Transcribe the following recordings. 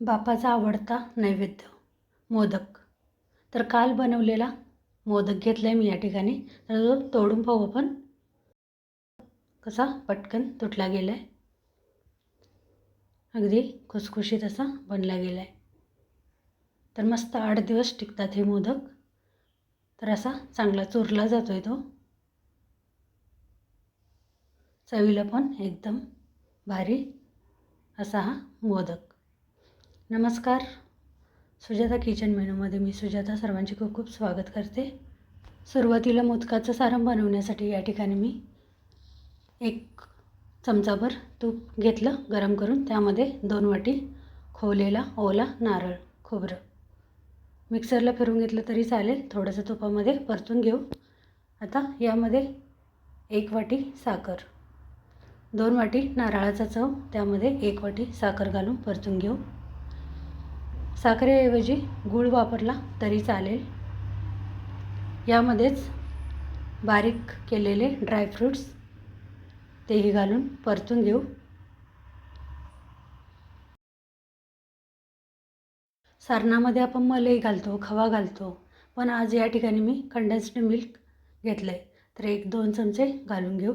बापाचा आवडता नैवेद्य मोदक. तर काल बनवलेला मोदक घेतला आहे मी या ठिकाणी. तर तो तोडून पाहू आपण. कसा पटकन तुटला गेला आहे अगदी खुसखुशीत असा बनला गेला आहे तर मस्त आठ दिवस टिकतात हे मोदक. तर असा चांगला चुरला जातो आहे तो. चवीला पण एकदम भारी असा हा मोदक. नमस्कार. सुजाता किचन मेनूमध्ये मी सुजाता सर्वांचे खूप खूप स्वागत करते. सुरुवातीला मोदकाचं सारण बनवण्यासाठी या ठिकाणी मी एक चमचाभर तूप घेतलं गरम करून. त्यामध्ये दोन वाटी खोवलेला ओला नारळ खोबरं. मिक्सरला फिरून घेतलं तरी चालेल. थोडंसं तुपामध्ये परतून घेऊ. आता यामध्ये एक वाटी साखर दोन वाटी नारळाचा चव. त्यामध्ये एक वाटी साखर घालून परतून घेऊ. साखरेऐवजी गूळ वापरला तरी चालेल. यामध्येच बारीक केलेले ड्रायफ्रूट्स तेही घालून परतून घेऊ. सारणामध्ये आपण मलई घालतो खवा घालतो पण आज या ठिकाणी मी कंडेन्स्ड मिल्क घेतलं आहे तर एक दोन चमचे घालून घेऊ.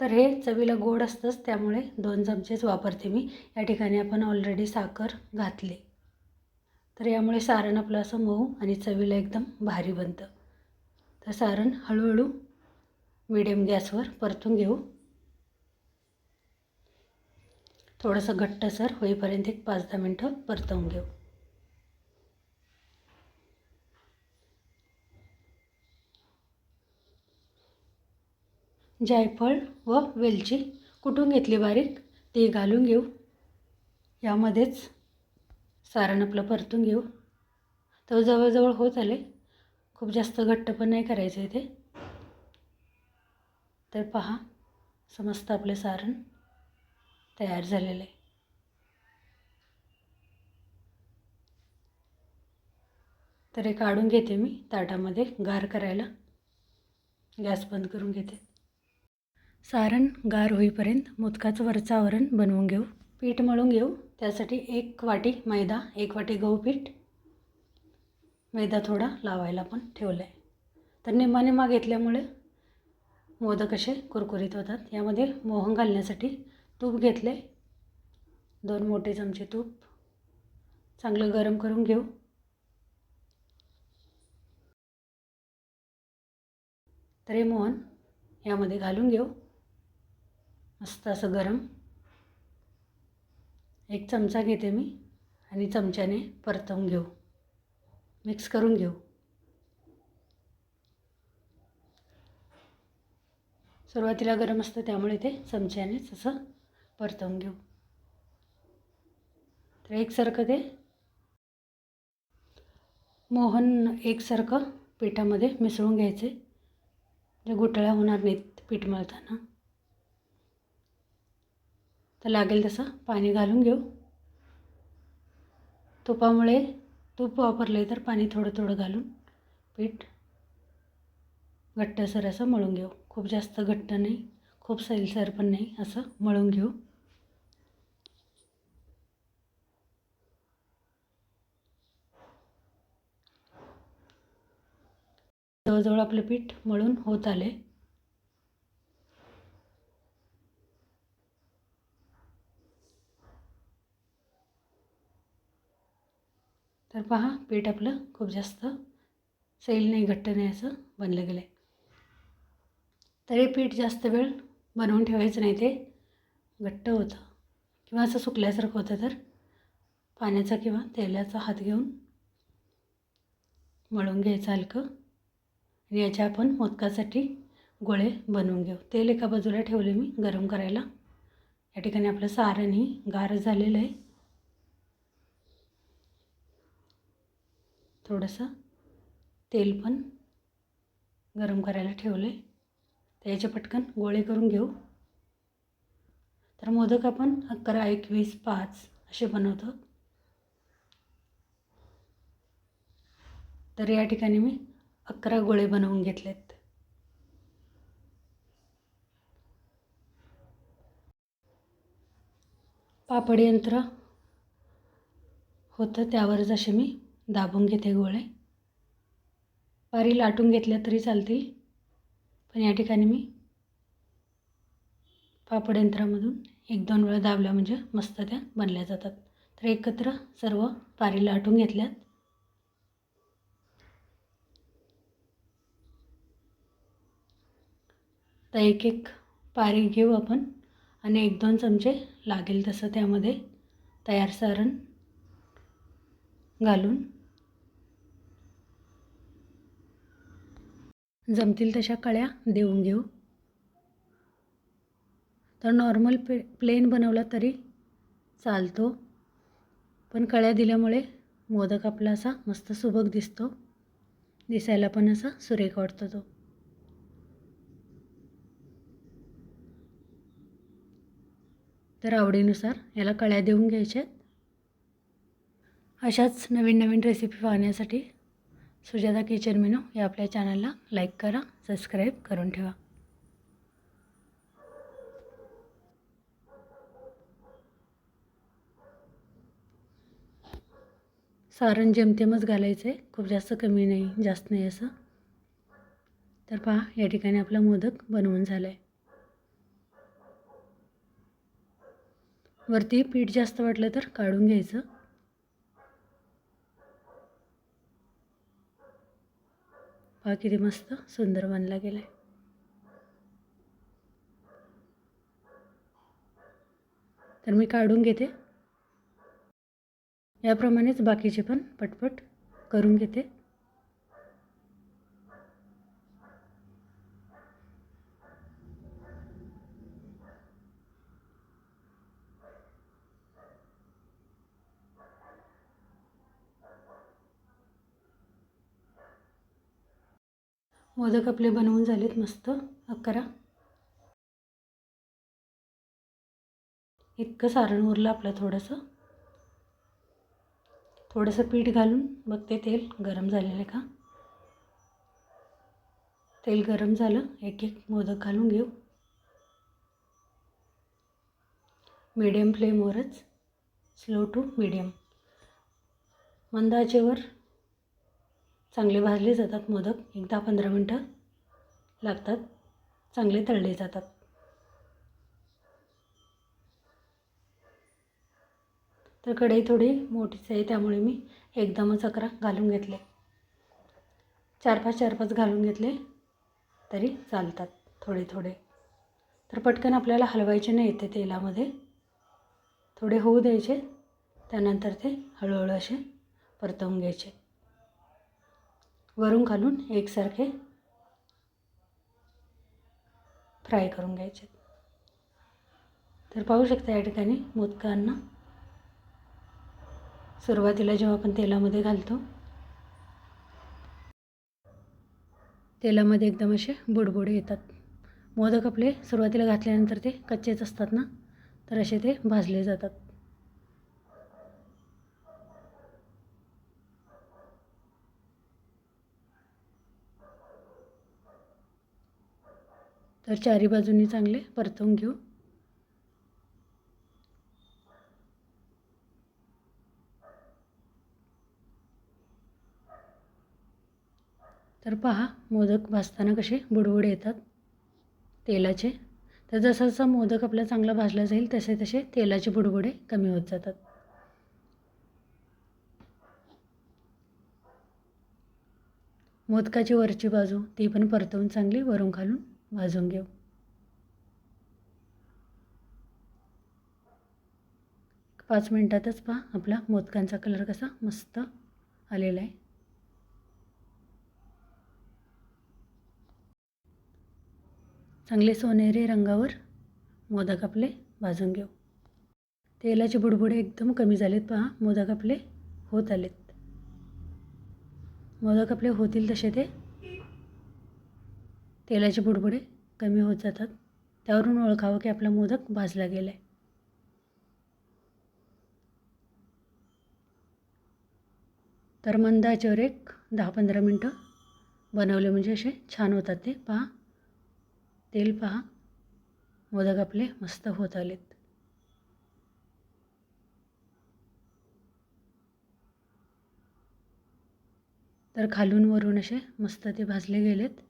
तर हे चवीला गोड असतंच त्यामुळे दोन चमचेच वापरते मी. या ठिकाणी आपण ऑलरेडी साखर घातली. तर यामुळे सारण आपलं असं मऊ आणि चवीला एकदम भारी बनतं. तर सारण हळूहळू मिडियम गॅसवर परतून घेऊ. थोडंसं घट्टसर होईपर्यंत एक पाच दहा मिनटं परतवून घेऊ. जायफळ व वेलची कुटून घेतली बारीक? ती घालून घेऊ. यामध्येच सारण आपलं परतून घेऊ. तर जवळजवळ होत आले. खूप जास्त घट्ट पण नाही करायचं आहे ते तर पहा समस्त आपले सारण तयार झालेलं. आहे तर हे काढून घेते मी ताटामध्ये गार करायला. गॅस बंद करून घेते. सारण गार होईपर्यंत मोदकाचं वरचं आवरण बनवून घेऊ. पीठ मळून घेऊ. त्यासाठी एक वाटी मैदा एक वाटी गहू पीठ. मैदा थोडा लावायला पण ठेवला आहे तर निम्मा निम्मा घेतल्यामुळे मोदक असे कुरकुरीत होतात. यामध्ये मोहन घालण्यासाठी तूप घेतले दोन मोठे चमचे तूप. चांगलं गरम करून घेऊ. तर हे मोहन यामध्ये घालून घेऊ. मस्त असं गरम. एक चमचा घेते मी आणि चमच्याने परतवून घेऊ. मिक्स करून घेऊ. सुरुवातीला गरम असतं त्यामुळे ते चमच्यानेच असं परतवून घेऊ. तर एकसारखं ते मोहन एकसारखं पिठामध्ये मिसळून घ्यायचे. जे गुठळ्या होणार नाहीत पीठ मळताना. तर लागेल तसं. पाणी घालून घेऊ. तुपामुळे तूप वापरले तर पाणी थोडं थोडं घालून पीठ घट्टसर असं मळून घेऊ. खूप जास्त घट्ट नाही खूप सैलसर पण नाही असं मळून घेऊ. जवळजवळ आपलं पीठ मळून होत आले तर पहा पीठ आपलं खूप जास्त सैल नाही घट्ट नाही असं बनलं गेलं आहे तर हे पीठ जास्त वेळ बनवून ठेवायचं नाही ते. घट्ट होतं. किंवा असं सुकल्यासारखं होतं तर पाण्याचा किंवा तेलाचा हात घेऊन मळून घ्यायचं हलकं. आणि याच्या आपण मोदकासाठी गोळे बनवून घेऊ. तेल एका बाजूला ठेवले मी गरम करायला. या ठिकाणी आपलं सारणही गार झालेलं आहे. थोडंसं तेल पण गरम करायला ठेवलं आहे तर याचे पटकन गोळे करून घेऊ. तर मोदक आपण अकरा एकवीस पाच असे बनवतो. तर या ठिकाणी मी अकरा गोळे बनवून घेतलेत. पापड यंत्र होतं त्यावरच असे मी दाबून घेते गोळे. पारी लाटून घेतल्या तरी चालतील. पण या ठिकाणी मी पापड यंत्रामधून एक दोन वेळा दाबल्या म्हणजे मस्त त्या बनल्या जातात. तर एकत्र सर्व पारी लाटून घेतल्यात. तर एक एक पारी घेऊ आपण आणि एक दोन चमचे लागेल तसं त्यामध्ये तयार सारण घालून जमतील तशा कळ्या देऊन घेऊ. तर नॉर्मल पे प्लेन बनवला तरी चालतो. पण कळ्या दिल्यामुळे मोदक आपला असा मस्त सुबक दिसतो. दिसायला पण असा सुरेख वाटतो तो. तर आवडीनुसार याला कळ्या देऊन घ्यायच्यात. अशाच नवीन नवीन रेसिपी पाहण्यासाठी सुजाता किचन मेनू या आपल्या चॅनलला लाईक करा सबस्क्राईब करून ठेवा. सारण जेमतेमच घालायचं आहे खूप जास्त कमी नाही जास्त नाही असं. तर पहा या ठिकाणी आपला मोदक बनवून झाला आहे वरती पीठ जास्त वाटलं तर काढून घ्यायचं. पहा किती मस्त सुंदर बनला गेला आहे तर मी काढून घेते. याप्रमाणेच बाकीचे पण पटपट करून घेते. मोदक आपले बनवून झालेत मस्त. अकरा. इतकं सारण उरलं आपलं थोडंसं. थोडंसं पीठ घालून बघते तेल गरम झालेलं आहे का? तेल गरम झालं एक एक मोदक घालून घेऊ. मीडियम फ्लेमवरच स्लो टू मीडियम मंदाचेवर चांगले भाजले जातात मोदक. एक दहा पंधरा मिनटं लागतात. चांगले तळले जातात. तर कढई थोडी मोठीच आहे त्यामुळे मी एकदमच अकरा घालून घेतले. चार पाच चार पाच घालून घेतले तरी चालतात थोडे थोडे. तर पटकन आपल्याला हलवायचे नाही येते तेलामध्ये. थोडे होऊ द्यायचे त्यानंतर ते हळूहळू असे परतवून घ्यायचे. वरून घालून एकसारखे फ्राय करून घ्यायचे. तर पाहू शकता या ठिकाणी मोदकांना. सुरुवातीला जेव्हा आपण तेलामध्ये घालतो तेलामध्ये एकदम असे बुडबुडे येतात. मोदक आपले सुरुवातीला घातल्यानंतर ते कच्चेच असतात ना तर असे ते भाजले जातात. तर चारी बाजूनी चांगले परतवून घेऊ. तर पहा मोदक भाजताना कसे बुडबुड येतात तेलाचे. तर जसा जसा मोदक आपला चांगला भाजला जाईल तसे तसे तेलाचे बुडबुडे कमी होत जातात. मोदकाची वरची बाजू ती पण परतवून चांगली वरून घालून भाजून घेऊ. पाच मिनटातच पहा आपला मोदकांचा कलर कसा मस्त आलेला आहे. चांगले सोनेरी रंगावर मोदक आपले भाजून घेऊ. तेलाचे बुडबुडे एकदम कमी झालेत पहा मोदक आपले होत आलेत. मोदक आपले होतील तसे ते तेलाचे बुडबुडे कमी होत जातात. त्यावरून ओळखावं की आपला मोदक भाजला गेला आहे तर मंद आचेवर एक दहा पंधरा मिनटं बनवले म्हणजे असे छान होतात ते. पहा. तेल पहा. मोदक आपले मस्त होत आलेत. तर खालून वरून असे मस्त ते भाजले गेलेत.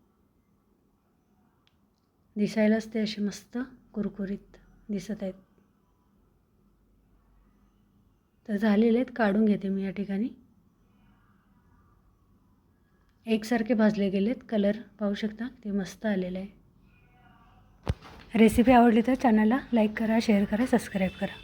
दिसायलाच ते असे मस्त कुरकुरीत दिसत आहेत. तर झालेले आहेत काढून घेते मी या ठिकाणी. एकसारखे भाजले गेलेत कलर पाहू शकता ते मस्त आलेलं आहे. रेसिपी आवडली तर चॅनलला लाईक करा शेअर करा सबस्क्राईब करा.